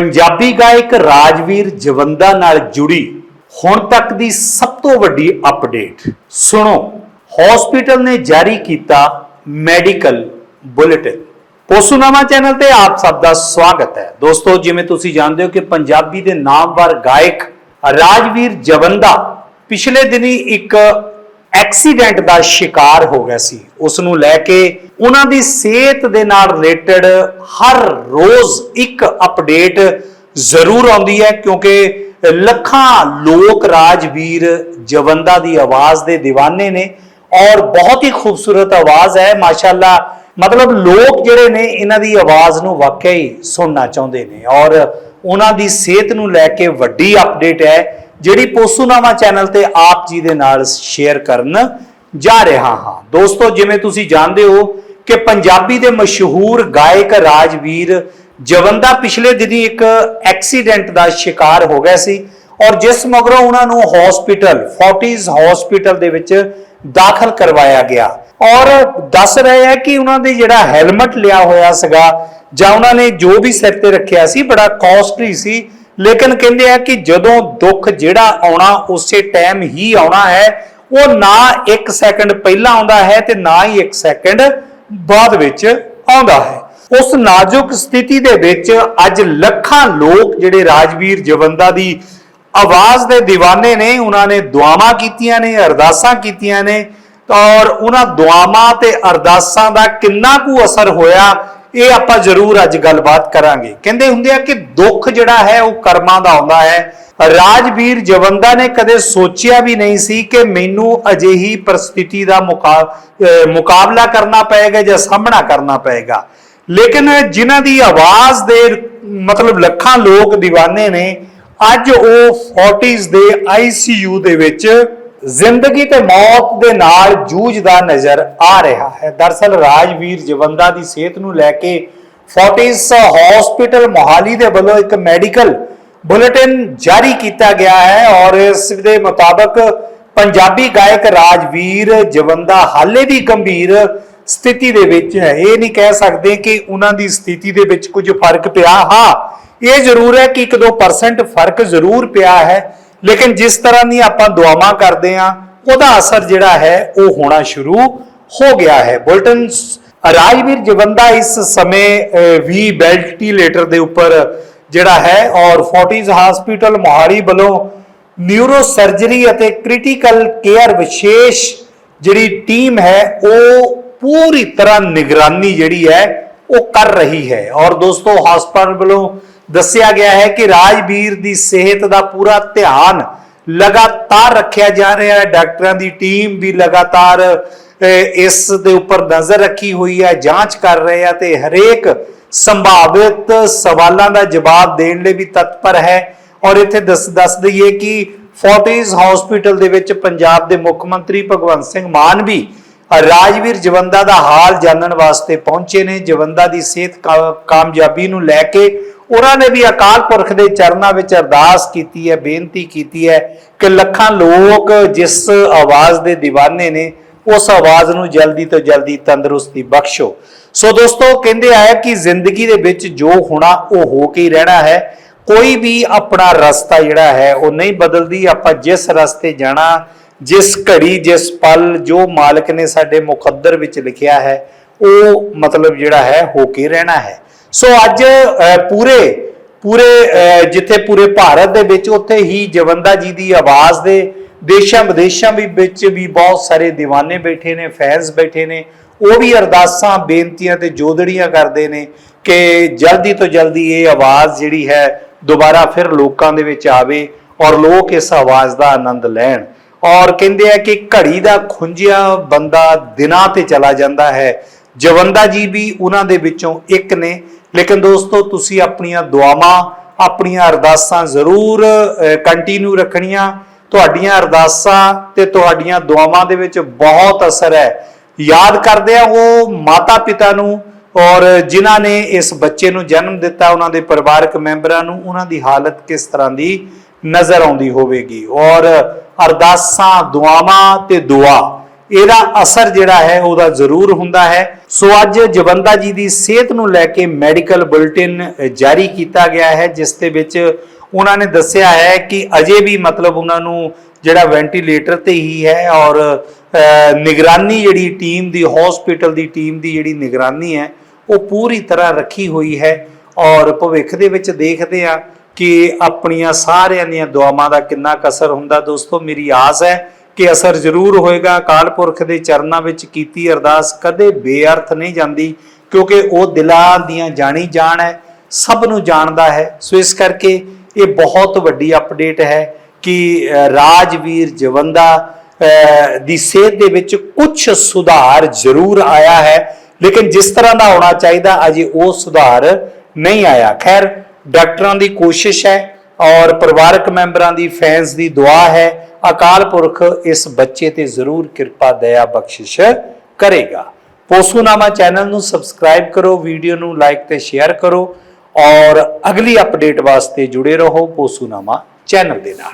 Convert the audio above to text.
ਪੰਜਾਬੀ ਗਾਇਕ ਰਾਜਵੀਰ ਜਵੰਦਾ ਨਾਲ ਜੁੜੀ ਹੁਣ ਤੱਕ ਦੀ ਸਭ ਤੋਂ ਵੱਡੀ ਅਪਡੇਟ। ਸੁਣੋ ਹਸਪੀਟਲ ਨੇ ਜਾਰੀ ਕੀਤਾ ਮੈਡੀਕਲ ਬੁਲੇਟਿਨ ਪੋਸੂਨਾਮਾ ਚੈਨਲ ਤੇ ਆਪ ਸਭ ਦਾ ਸਵਾਗਤ ਹੈ। ਦੋਸਤੋ, ਜਿਵੇਂ ਤੁਸੀਂ ਜਾਣਦੇ ਹੋ ਕਿ ਪੰਜਾਬੀ ਦੇ ਨਾਮਵਰ ਗਾਇਕ ਰਾਜਵੀਰ ਜਵੰਦਾ ਪਿਛਲੇ ਦਿਨੀ ਇੱਕ ਐਕਸੀਡੈਂਟ ਦਾ ਸ਼ਿਕਾਰ ਹੋ ਗਿਆ ਸੀ। ਉਸ ਨੂੰ ਲੈ ਕੇ ਉਹਨਾਂ ਦੀ ਸਿਹਤ ਦੇ ਨਾਲ ਰਿਲੇਟਡ ਹਰ ਰੋਜ਼ ਇੱਕ ਅਪਡੇਟ ਜ਼ਰੂਰ ਆਉਂਦੀ ਹੈ, ਕਿਉਂਕਿ ਲੱਖਾਂ ਲੋਕ ਰਾਜਵੀਰ ਜਵੰਦਾ ਦੀ ਆਵਾਜ਼ ਦੇ دیਵਾਨੇ ਨੇ ਔਰ ਬਹੁਤ ਹੀ ਖੂਬਸੂਰਤ ਆਵਾਜ਼ ਹੈ। ਮਾਸ਼ਾਅੱਲਾ, ਮਤਲਬ ਲੋਕ ਜਿਹੜੇ ਨੇ, ਇਹਨਾਂ ਦੀ ਆਵਾਜ਼ ਨੂੰ ਵਾਕਿਆ ਹੀ ਸੁਣਨਾ ਚਾਹੁੰਦੇ ਨੇ ਔਰ ਉਹਨਾਂ ਦੀ ਸਿਹਤ ਨੂੰ ਲੈ ਕੇ ਵੱਡੀ ਅਪਡੇਟ ਹੈ, ਜਿਹੜੀ ਪੋਸੂਨਾਮਾ ਚੈਨਲ ਤੇ ਆਪ ਜੀ ਦੇ ਨਾਲ ਸ਼ੇਅਰ ਕਰਨ ਜਾ ਰਿਹਾ ਹਾਂ। ਦੋਸਤੋ, ਜਿਵੇਂ ਤੁਸੀਂ ਜਾਣਦੇ ਹੋ ਕਿ ਪੰਜਾਬੀ ਦੇ ਮਸ਼ਹੂਰ ਗਾਇਕ ਰਾਜਵੀਰ ਜਵੰਦਾ ਪਿਛਲੇ ਦਿਨੀ ਇੱਕ ਐਕਸੀਡੈਂਟ ਦਾ ਸ਼ਿਕਾਰ ਹੋ ਗਿਆ ਸੀ ਔਰ ਜਿਸ ਮਗਰੋਂ ਉਹਨਾਂ ਨੂੰ ਹਸਪੀਟਲ ਫੋਰਟਿਸ ਹਸਪੀਟਲ ਦੇ ਵਿੱਚ ਦਾਖਲ ਕਰਵਾਇਆ ਗਿਆ। ਔਰ ਦੱਸ ਰਹੇ ਹੈ ਕਿ ਉਹਨਾਂ ਦੇ ਜਿਹੜਾ ਹੈਲਮਟ ਲਿਆ ਹੋਇਆ ਸੀਗਾ ਜਾਂ ਉਹਨਾਂ ਨੇ ਜੋ ਵੀ ਸਿਰ ਤੇ ਰੱਖਿਆ ਸੀ, ਬੜਾ ਕਾਸਟਲੀ ਸੀ, ਲੇਕਿਨ ਕਹਿੰਦੇ ਆ ਕਿ ਜਦੋਂ ਦੁੱਖ ਜਿਹੜਾ ਆਉਣਾ ਉਸੇ ਟਾਈਮ ਹੀ ਆਉਣਾ ਹੈ, ਉਹ ਨਾ 1 ਸੈਕਿੰਡ ਪਹਿਲਾਂ ਆਉਂਦਾ ਹੈ ਤੇ ਨਾ ਹੀ 1 ਸੈਕਿੰਡ ਬਾਅਦ ਵਿੱਚ ਆਉਂਦਾ ਹੈ। ਉਸ ਨਾਜ਼ੁਕ ਸਥਿਤੀ ਦੇ ਵਿੱਚ ਅੱਜ ਲੱਖਾਂ ਲੋਕ ਜਿਹੜੇ ਰਾਜਵੀਰ ਜਵੰਦਾ ਦੀ ਆਵਾਜ਼ ਦੇ دیਵਾਨੇ ਨੇ, ਉਹਨਾਂ ਨੇ ਦੁਆਵਾਂ ਕੀਤੀਆਂ ਨੇ, ਅਰਦਾਸਾਂ ਕੀਤੀਆਂ ਨੇ। ਔਰ ਉਹਨਾਂ ਦੁਆਵਾਂ ਤੇ ਅਰਦਾਸਾਂ ਦਾ ਕਿੰਨਾ ਕੁ ਅਸਰ ਹੋਇਆ ਇਹ ਆਪਾਂ ਜ਼ਰੂਰ ਅੱਜ ਗੱਲਬਾਤ ਕਰਾਂਗੇ। ਕਹਿੰਦੇ ਹੁੰਦੇ ਆ ਕਿ ਦੁੱਖ ਜਿਹੜਾ ਹੈ, ਉਹ ਕਰਮਾਂ ਦਾ ਆਉਂਦਾ ਹੈ। ਰਾਜਵੀਰ ਜਵੰਦਾ ਨੇ ਕਦੇ ਸੋਚਿਆ ਵੀ ਨਹੀਂ ਸੀ ਕਿ ਮੈਨੂੰ ਅਜਿਹੀ ਪਰਿਸਥਿਤੀ ਦਾ ਮੁਕਾ- ਮੁਕਾਬਲਾ ਕਰਨਾ ਪਏਗਾ ਜਾਂ ਸਾਹਮਣਾ ਕਰਨਾ ਪਏਗਾ। ਲੇਕਿਨ ਜਿਨ੍ਹਾਂ ਦੀ ਆਵਾਜ਼ ਦੇ ਮਤਲਬ ਲੱਖਾਂ ਲੋਕ دیਵਾਨੇ ਨੇ, ਅੱਜ ਉਹ 40s ਦੇ ICU ਦੇ ਵਿੱਚ ਜ਼ਿੰਦਗੀ ਤੇ ਮੌਤ ਦੇ ਨਾਲ ਜੂਝਦਾ ਨਜ਼ਰ ਆ ਰਿਹਾ ਹੈ। ਦਰਸਲ ਰਾਜਵੀਰ ਜਵੰਦਾ ਦੀ ਸਿਹਤ ਨੂੰ ਲੈ ਕੇ 40s ਹਸਪੀਟਲ ਮੋਹਾਲੀ ਦੇ ਵੱਲੋਂ ਇੱਕ ਮੈਡੀਕਲ ਬੁਲੇਟਿਨ ਜਾਰੀ ਕੀਤਾ ਗਿਆ ਹੈ ਔਰ ਇਸ ਦੇ ਮੁਤਾਬਕ ਪੰਜਾਬੀ ਗਾਇਕ ਰਾਜਵੀਰ ਜਵੰਦਾ ਹਾਲੇ ਵੀ ਗੰਭੀਰ ਸਥਿਤੀ ਦੇ ਵਿੱਚ ਹੈ। ਇਹ ਨਹੀਂ ਕਹਿ ਸਕਦੇ ਕਿ ਉਹਨਾਂ ਦੀ ਸਥਿਤੀ ਦੇ ਵਿੱਚ ਕੁਝ ਫ਼ਰਕ ਪਿਆ। ਹਾਂ, ਇਹ ਜ਼ਰੂਰ ਹੈ ਕਿ 1-2% ਫ਼ਰਕ ਜ਼ਰੂਰ ਪਿਆ ਹੈ। ਲੇਕਿਨ ਜਿਸ ਤਰ੍ਹਾਂ ਦੀ ਆਪਾਂ ਦੁਆਵਾਂ ਕਰਦੇ ਆ ਉਹਦਾ ਅਸਰ ਜਿਹੜਾ ਹੈ, ਉਹ ਹੋਣਾ ਸ਼ੁਰੂ ਹੋ ਗਿਆ ਹੈ। ਬੁਲਟਨ ਰਾਜਵੀਰ ਜਵੰਦਾ ਇਸ ਸਮੇਂ ਵੀ ਵੈਂਟੀਲੇਟਰ ਦੇ ਉੱਪਰ ਜਿਹੜਾ ਹੈ ਔਰ 40s ਹਸਪੀਟਲ ਮੋਹਾਲੀ ਵੱਲੋਂ ਨਿਊਰੋ ਸਰਜਰੀ ਅਤੇ ਕ੍ਰਿਟੀਕਲ ਕੇਅਰ ਵਿਸ਼ੇਸ਼ ਜਿਹੜੀ ਟੀਮ ਹੈ, ਉਹ ਪੂਰੀ ਤਰ੍ਹਾਂ ਨਿਗਰਾਨੀ ਜਿਹੜੀ ਹੈ, ਉਹ ਕਰ ਰਹੀ ਹੈ। ਔਰ ਦੋਸਤੋ, ਹਸਪਤਾਲ ਵੱਲੋਂ ਦੱਸਿਆ ਗਿਆ ਹੈ ਕਿ ਰਾਜਵੀਰ ਦੀ ਸਿਹਤ ਦਾ ਪੂਰਾ ਧਿਆਨ ਲਗਾਤਾਰ ਰੱਖਿਆ ਜਾ ਰਿਹਾ ਹੈ। ਡਾਕਟਰਾਂ ਦੀ ਟੀਮ ਵੀ ਲਗਾਤਾਰ ਇਸ ਦੇ ਉੱਪਰ ਨਜ਼ਰ ਰੱਖੀ ਹੋਈ ਹੈ, ਜਾਂਚ ਕਰ ਰਹੇ ਆ ਤੇ ਹਰੇਕ ਸੰਭਾਵਿਤ ਸਵਾਲਾਂ ਦਾ ਜਵਾਬ ਦੇਣ ਲਈ ਵੀ ਤਤਪਰ ਹੈ। ਔਰ ਇੱਥੇ ਦੱਸ ਦੱਸ ਦਈਏ ਕਿ 40s ਹਸਪੀਟਲ ਦੇ ਵਿੱਚ ਪੰਜਾਬ ਦੇ ਮੁੱਖ ਮੰਤਰੀ ਭਗਵੰਤ ਸਿੰਘ ਮਾਨ ਵੀ ਰਾਜਵੀਰ ਜਵੰਦਾ ਦਾ ਹਾਲ ਜਾਣਨ ਵਾਸਤੇ ਪਹੁੰਚੇ ਨੇ। ਜਵੰਦਾ ਦੀ ਸਿਹਤ ਕਾ- ਕਾਮਯਾਬੀ ਨੂੰ ਲੈ ਕੇ ਉਹਨਾਂ ਨੇ ਵੀ ਅਕਾਲ ਪੁਰਖ ਦੇ ਚਰਨਾਂ ਵਿੱਚ ਅਰਦਾਸ ਕੀਤੀ ਹੈ, ਬੇਨਤੀ ਕੀਤੀ ਹੈ ਕਿ ਲੱਖਾਂ ਲੋਕ ਜਿਸ ਆਵਾਜ਼ ਦੇ دیਵਾਨੇ ਨੇ, ਉਸ ਆਵਾਜ਼ ਨੂੰ ਜਲਦੀ ਤੋਂ ਜਲਦੀ ਤੰਦਰੁਸਤੀ ਬਖਸ਼ੋ। ਸੋ ਦੋਸਤੋ, ਕਹਿੰਦੇ ਆ ਕਿ ਜ਼ਿੰਦਗੀ ਦੇ ਵਿੱਚ ਜੋ ਹੋਣਾ, ਉਹ ਹੋ ਕੇ ਹੀ ਰਹਿਣਾ ਹੈ। ਕੋਈ ਵੀ ਆਪਣਾ ਰਸਤਾ ਜਿਹੜਾ ਹੈ, ਉਹ ਨਹੀਂ ਬਦਲਦੀ। ਆਪਾਂ ਜਿਸ ਰਸਤੇ ਜਾਣਾ, ਜਿਸ ਘੜੀ, ਜਿਸ ਪਲ, ਜੋ ਮਾਲਕ ਨੇ ਸਾਡੇ ਮੁਕੱਦਰ ਵਿੱਚ ਲਿਖਿਆ ਹੈ, ਉਹ ਮਤਲਬ ਜਿਹੜਾ ਹੈ, ਹੋ ਕੇ ਰਹਿਣਾ ਹੈ। ਸੋ ਅੱਜ ਪੂਰੇ ਪੂਰੇ ਜਿੱਥੇ ਪੂਰੇ ਭਾਰਤ ਦੇ ਵਿੱਚ ਉੱਥੇ ਹੀ ਜਵੰਦਾ ਜੀ ਦੀ ਆਵਾਜ਼ ਦੇ ਦੇਸ਼ਾਂ ਵਿਦੇਸ਼ਾਂ ਵੀ ਵਿੱਚ ਵੀ ਬਹੁਤ ਸਾਰੇ دیਵਾਨੇ ਬੈਠੇ ਨੇ, ਫੈਨਸ ਬੈਠੇ ਨੇ, ਉਹ ਵੀ ਅਰਦਾਸਾਂ, ਬੇਨਤੀਆਂ ਤੇ ਜੋਦੜੀਆਂ ਕਰਦੇ ਨੇ ਕਿ ਜਲਦੀ ਤੋਂ ਜਲਦੀ ਇਹ ਆਵਾਜ਼ ਜਿਹੜੀ ਹੈ ਦੁਬਾਰਾ ਫਿਰ ਲੋਕਾਂ ਦੇ ਵਿੱਚ ਆਵੇ ਔਰ ਲੋਕ ਇਸ ਆਵਾਜ਼ ਦਾ ਆਨੰਦ ਲੈਣ। ਔਰ ਕਹਿੰਦੇ ਆ ਕਿ ਘੜੀ ਦਾ ਖੁੰਝਿਆ ਬੰਦਾ ਦਿਨਾਂ ਤੇ ਚਲਾ ਜਾਂਦਾ ਹੈ। ਜਵੰਦਾ ਜੀ ਵੀ ਉਹਨਾਂ ਦੇ ਵਿੱਚੋਂ ਇੱਕ ਨੇ ਲੇਕਿਨ ਦੋਸਤੋ, ਤੁਸੀਂ ਆਪਣੀਆਂ ਦੁਆਵਾਂ, ਆਪਣੀਆਂ ਅਰਦਾਸਾਂ ਜ਼ਰੂਰ ਕੰਟੀਨਿਊ ਰੱਖਣੀਆਂ। ਤੁਹਾਡੀਆਂ ਅਰਦਾਸਾਂ ਤੇ ਤੁਹਾਡੀਆਂ ਦੁਆਵਾਂ ਦੇ ਵਿੱਚ ਬਹੁਤ ਅਸਰ ਹੈ। ਯਾਦ ਕਰਦੇ ਆ ਉਹ ਮਾਤਾ ਪਿਤਾ ਨੂੰ ਔਰ ਜਿਨ੍ਹਾਂ ਨੇ ਇਸ ਬੱਚੇ ਨੂੰ ਜਨਮ ਦਿੱਤਾ, ਉਹਨਾਂ ਦੇ ਪਰਿਵਾਰਕ ਮੈਂਬਰਾਂ ਨੂੰ, ਉਹਨਾਂ ਦੀ ਹਾਲਤ ਕਿਸ ਤਰ੍ਹਾਂ ਦੀ ਨਜ਼ਰ ਆਉਂਦੀ ਹੋਵੇਗੀ। ਔਰ ਅਰਦਾਸਾਂ, ਦੁਆਵਾਂ ਤੇ ਦੁਆ ਇਹਦਾ ਅਸਰ ਜਿਹੜਾ ਹੈ ਉਹਦਾ ਜ਼ਰੂਰ ਹੁੰਦਾ ਹੈ। ਸੋ ਅੱਜ ਜਵੰਦਾ ਜੀ ਦੀ ਸਿਹਤ ਨੂੰ ਲੈ ਕੇ ਮੈਡੀਕਲ ਬੁਲੇਟਿਨ ਜਾਰੀ ਕੀਤਾ ਗਿਆ ਹੈ, ਜਿਸ ਦੇ ਵਿੱਚ ਉਹਨਾਂ ਨੇ ਦੱਸਿਆ ਹੈ ਕਿ ਅਜੇ ਵੀ ਮਤਲਬ ਉਹਨਾਂ ਨੂੰ ਜਿਹੜਾ ਵੈਂਟੀਲੇਟਰ ਤੇ ਹੀ ਹੈ ਔਰ ਨਿਗਰਾਨੀ ਜਿਹੜੀ ਟੀਮ ਦੀ, ਹਸਪੀਟਲ ਦੀ ਟੀਮ ਦੀ ਜਿਹੜੀ ਨਿਗਰਾਨੀ ਹੈ, ਉਹ ਪੂਰੀ ਤਰ੍ਹਾਂ ਰੱਖੀ ਹੋਈ ਹੈ। ਔਰ ਭਵਿੱਖ ਦੇ ਵਿੱਚ ਦੇਖਦੇ ਆ ਕਿ ਆਪਣੀਆਂ ਸਾਰਿਆਂ ਦੀਆਂ ਦੁਆਵਾਂ ਦਾ ਕਿੰਨਾ ਕੁ ਅਸਰ ਹੁੰਦਾ। ਦੋਸਤੋ, ਮੇਰੀ ਆਸ ਹੈ ਕਿ ਅਸਰ ਜ਼ਰੂਰ ਹੋਏਗਾ। ਅਕਾਲ ਪੁਰਖ ਦੇ ਚਰਨਾਂ ਵਿੱਚ ਕੀਤੀ ਅਰਦਾਸ ਕਦੇ ਬੇਅਰਥ ਨਹੀਂ ਜਾਂਦੀ, ਕਿਉਂਕਿ ਉਹ ਦਿਲਾਂ ਦੀਆਂ ਜਾਣੀ ਜਾਣ ਹੈ, ਸਭ ਨੂੰ ਜਾਣਦਾ ਹੈ। ਸੋ ਇਸ ਕਰਕੇ ਇਹ ਬਹੁਤ ਵੱਡੀ ਅਪਡੇਟ ਹੈ ਕਿ ਰਾਜਵੀਰ ਜਵੰਦਾ ਦੀ ਸਿਹਤ ਦੇ ਵਿੱਚ ਕੁਝ ਸੁਧਾਰ ਜ਼ਰੂਰ ਆਇਆ ਹੈ। ਲੇਕਿਨ ਜਿਸ ਤਰ੍ਹਾਂ ਦਾ ਹੋਣਾ ਚਾਹੀਦਾ, ਅਜੇ ਉਹ ਸੁਧਾਰ ਨਹੀਂ ਆਇਆ। ਖੈਰ, ਡਾਕਟਰਾਂ ਦੀ ਕੋਸ਼ਿਸ਼ ਹੈ ਔਰ ਪਰਿਵਾਰਕ ਮੈਂਬਰਾਂ ਦੀ ਫੈਨਸ ਦੀ ਦੁਆ ਹੈ ਅਕਾਲ ਪੁਰਖ ਇਸ ਬੱਚੇ ਤੇ ਜ਼ਰੂਰ ਕਿਰਪਾ, ਦਇਆ, ਬਖਸ਼ਿਸ਼ ਕਰੇਗਾ। ਪੋਸੂਨਾਮਾ ਚੈਨਲ ਨੂੰ ਸਬਸਕ੍ਰਾਈਬ ਕਰੋ, ਵੀਡੀਓ ਨੂੰ ਲਾਈਕ ਤੇ ਸ਼ੇਅਰ ਕਰੋ ਔਰ ਅਗਲੀ ਅਪਡੇਟ ਵਾਸਤੇ ਜੁੜੇ ਰਹੋ ਪੋਸੂਨਾਮਾ ਚੈਨਲ ਦੇ ਨਾਲ।